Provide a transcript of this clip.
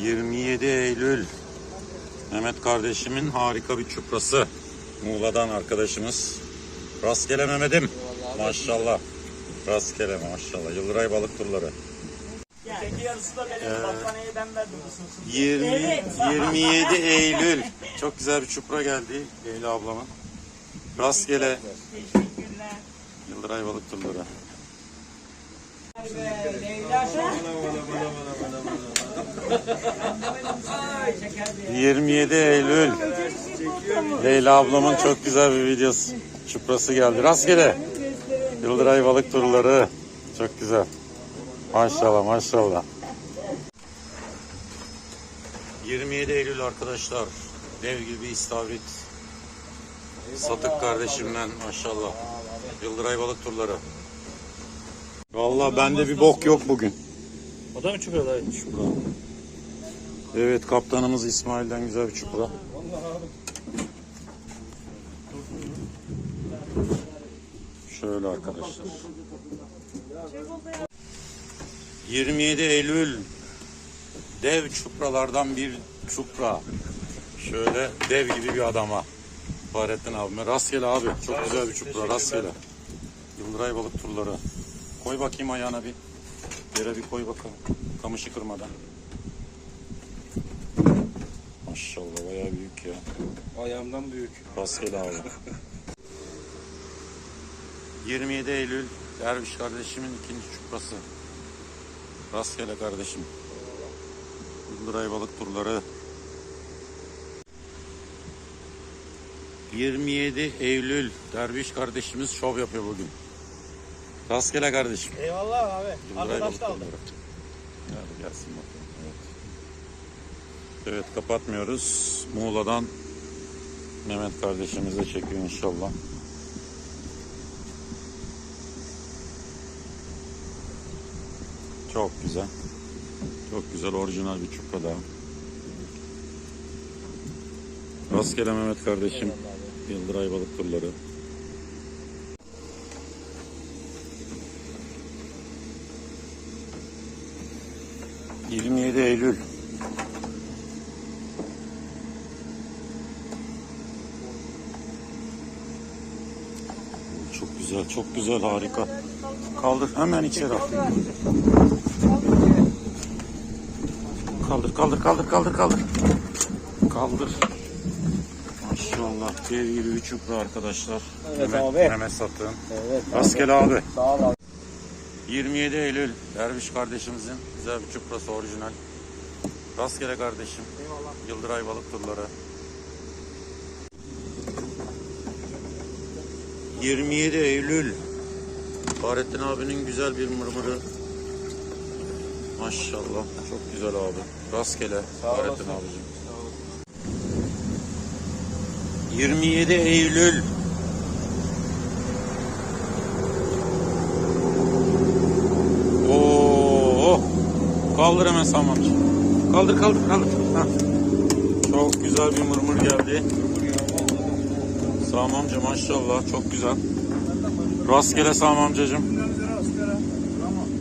27 Eylül. Mehmet kardeşimin harika bir çuprası. Muğla'dan arkadaşımız. Rastgele Mehmet'im. Maşallah. Rastgele maşallah. Yıldıray balık turları. Öteki yarısı da benim. Battaniyeyi ben verdim ısınsın. 20, Evet. 27 Eylül. Çok güzel bir çupra geldi Leyla ablamın. Rastgele. Yıldıray balık turları. Leyla 27 Eylül. Leyla ablamın çok güzel bir videosu. Çuprası geldi. Rastgele. Yıldıray balık turları. Çok güzel. Maşallah maşallah. 27 Eylül arkadaşlar. Dev gibi istavrit. Satık kardeşimden maşallah. Yıldıray balık turları. Vallahi bende bir bok yok bugün. O da mı çupra? Çupra. Evet kaptanımız İsmail'den güzel bir çupra. Şöyle arkadaşlar. 27 Eylül dev çupralardan bir çupra. Şöyle dev gibi bir adama. Fahrettin abime. Rastgele abi. Çok güzel bir çupra. Rastgele. Yıldıray balık turları. Koy bakayım ayağına bir. Yere bir koy bakalım. Kamışı kırmadan. Maşallah bayağı büyük ya. Ayağımdan büyük. Rastgele abi. 27 Eylül Derviş kardeşimin ikinci çuprası. Rastgele kardeşim. Yıldıray balık turları. 27 Eylül Derviş kardeşimiz şov yapıyor bugün. Rastgele kardeşim. Eyvallah abi. Yıldıray Arkadaş balık da aldı. Hadi gelsin bakalım. Evet. Evet kapatmıyoruz. Muğla'dan Mehmet kardeşimiz de çekiyor inşallah. Çok güzel. Çok güzel orijinal bir çupra daha. Rastgele Mehmet kardeşim. Yıldıray balık turları. ...27 Eylül. Çok güzel, çok güzel, harika. Kaldır, hemen içeri al. Kaldır, kaldır, kaldır, kaldır, kaldır. Kaldır. Maşallah, dev gibi bir çupra arkadaşlar. Evet Mehmet, abi. Mehmet Satın. Evet. Rastgele abi. Sağ ol abi. 27 Eylül Derviş kardeşimizin güzel bir çuprası orijinal. Rastgele kardeşim. Eyvallah. Yıldıray balık turları. 27 Eylül Fahrettin abinin güzel bir mırmırı. Maşallah çok güzel abi. Rastgele Fahrettin olasın. abicim. 27 Eylül Oo! Kaldır hemen Samamcı. Kaldır kaldır kaldır. Ha. Çok güzel bir mırmır geldi. Sağım amca maşallah çok güzel. Rastgele Sağım amcacığım.